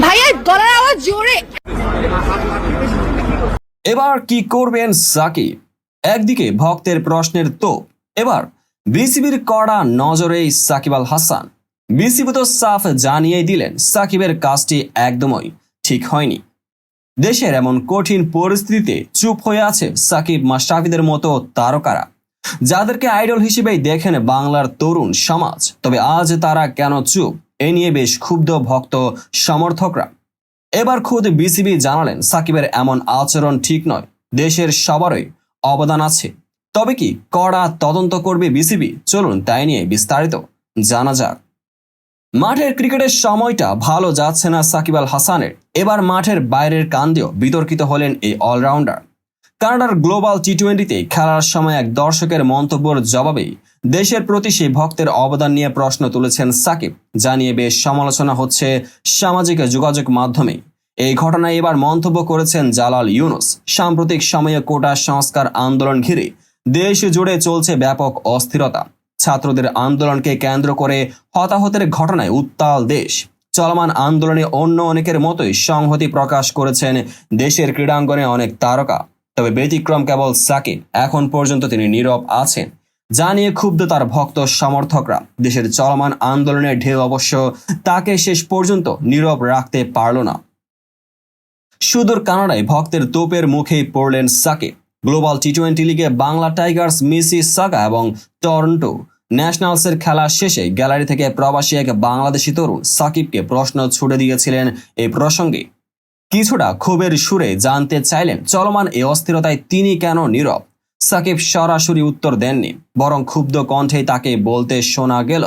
ভাইয়া, গলার আওয়াজ জোরে। এবার কি করবেন সাকিব? একদিকে ভক্তের প্রশ্নের তো এবার বিসিবির কড়া নজরেই সাকিব আল হাসান। বিসিবি তো সাফ জানিয়ে দিলেন, সাকিবের কাজটি একদমই ঠিক হয়নি। দেশের এমন কঠিন পরিস্থিতিতে চুপ হয়ে আছে সাকিব মাস্টাফিদের মতো তারকারা, যাদেরকে আইডল হিসেবেই দেখেন বাংলার তরুণ সমাজ। তবে আজ তারা কেন চুপ? এ নিয়ে বেশ ক্ষুব্ধ ভক্ত সমর্থকরা। এবার খুদ বিসিবি জানালেন, সাকিবের এমন আচরণ ঠিক নয়, দেশের সবারই অবদান আছে। তবে কি কড়া তদন্ত করবে বিসিবি? চলুন তাই নিয়ে বিস্তারিত জানা যাক। মাঠের ক্রিকেটের সময়টা ভালো যাচ্ছে না সাকিব আল হাসানের। এবার মাঠের বাইরের কান্দেও বিতর্কিত হলেন এই অলরাউন্ডার। কানাডার গ্লোবাল টি টোয়েন্টিতে খেলার সময় এক দর্শকের মন্তব্যের জবাবেই দেশের প্রতি সেই ভক্তের অবদান নিয়ে প্রশ্ন তুলেছেন সাকিব জানিয়ে বেশ সমালোচনা হচ্ছে সামাজিক যোগাযোগ মাধ্যমে। এই ঘটনায় এবার মন্তব্য করেছেন জালাল ইউনুস। সাম্প্রতিক সময়ে কোটা সংস্কার আন্দোলন ঘিরে দেশ জুড়ে চলছে ব্যাপক অস্থিরতা। ছাত্রদের আন্দোলনকে কেন্দ্র করে হতাহতের ঘটনায় উত্তাল দেশ। চলমান আন্দোলনে অন্য অনেকের মতোই সংহতি প্রকাশ করেছেন দেশের ক্রীড়াঙ্গনে অনেক তারকা। তবে ব্যতিক্রম কেবল সাকিব, এখন পর্যন্ত তিনি নীরব আছেন। যা নিয়ে ক্ষুব্ধ তার ভক্ত সমর্থকরা। দেশের চলমান আন্দোলনের ঢেউ অবশ্য তাকে শেষ পর্যন্ত নীরব রাখতে পারল না। সুদূর কানাডায় ভক্তের তোপের মুখেই পড়লেন সাকিব। গ্লোবাল টি টোয়েন্টি লিগে বাংলা টাইগার্স মিসি সাগা এবং টরন্টো ন্যাশনালসের খেলা শেষে গ্যালারি থেকে প্রবাসী এক বাংলাদেশি তরুণ সাকিবকে প্রশ্ন ছুড়ে দিয়েছিলেন এই প্রসঙ্গে। কিছুটা ক্ষোভের সুরে জানতে চাইলেন, চলমান এই অস্থিরতায় তিনি কেন নীরব? সাকিব সরাসরি উত্তর দেননি, বরং ক্ষুব্ধ কণ্ঠে তাকে বলতে শোনা গেল,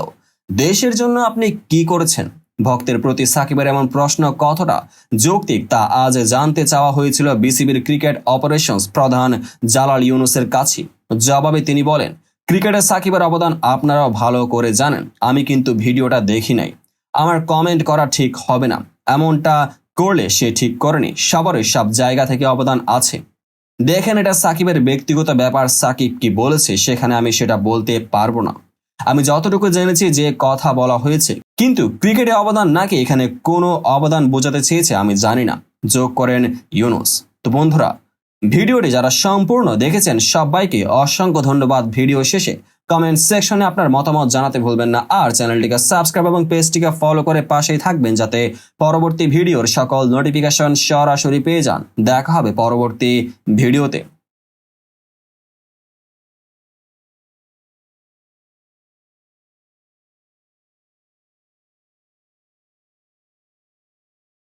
দেশের জন্য আপনি কি করেছেন? ভক্তের প্রতি সাকিবের এমন প্রশ্ন কতটা যৌক্তিক তা আজ জানতে চাওয়া হয়েছিল বিসিবির ক্রিকেট অপারেশনস প্রধান জালাল ইউনুসের কাছে। জবাবে তিনি বলেন, ক্রিকেটে সাকিবের অবদান আপনারাও ভালো করে জানেন, আমি কিন্তু ভিডিওটা দেখি নাই। আমার কমেন্ট করা ঠিক হবে না, এমনটা করলে সে ঠিক করেনি, সবারই সব জায়গা থেকে অবদান আছে। দেখেন এটা সাকিবের ব্যক্তিগত ব্যাপার, সাকিব কি বলেছে, সেখানে আমি সেটা বলতে পারব না। আমি যতটুকু জেনেছি যে কথা বলা হয়েছে, কিন্তু ক্রিকেটে অবদান নাকি এখানে কোনো অবদান বোঝাতে চেয়েছে আমি জানি না। যোগ করেন ইউনুস। তো বন্ধুরা, ভিডিওটি যারা সম্পূর্ণ দেখেছেন, সবাইকে অসংখ্য ধন্যবাদ। ভিডিও শেষে কমেন্ট সেকশনে আপনার মতামত জানাতে ভুলবেন না। আর চ্যানেলটিকে সাবস্ক্রাইব এবং পেজটিকে ফলো করে পাশেই থাকবেন যাতে পরবর্তী ভিডিওর সকল নোটিফিকেশন সরাসরি পেয়ে যান। দেখা হবে পরবর্তী ভিডিওতে।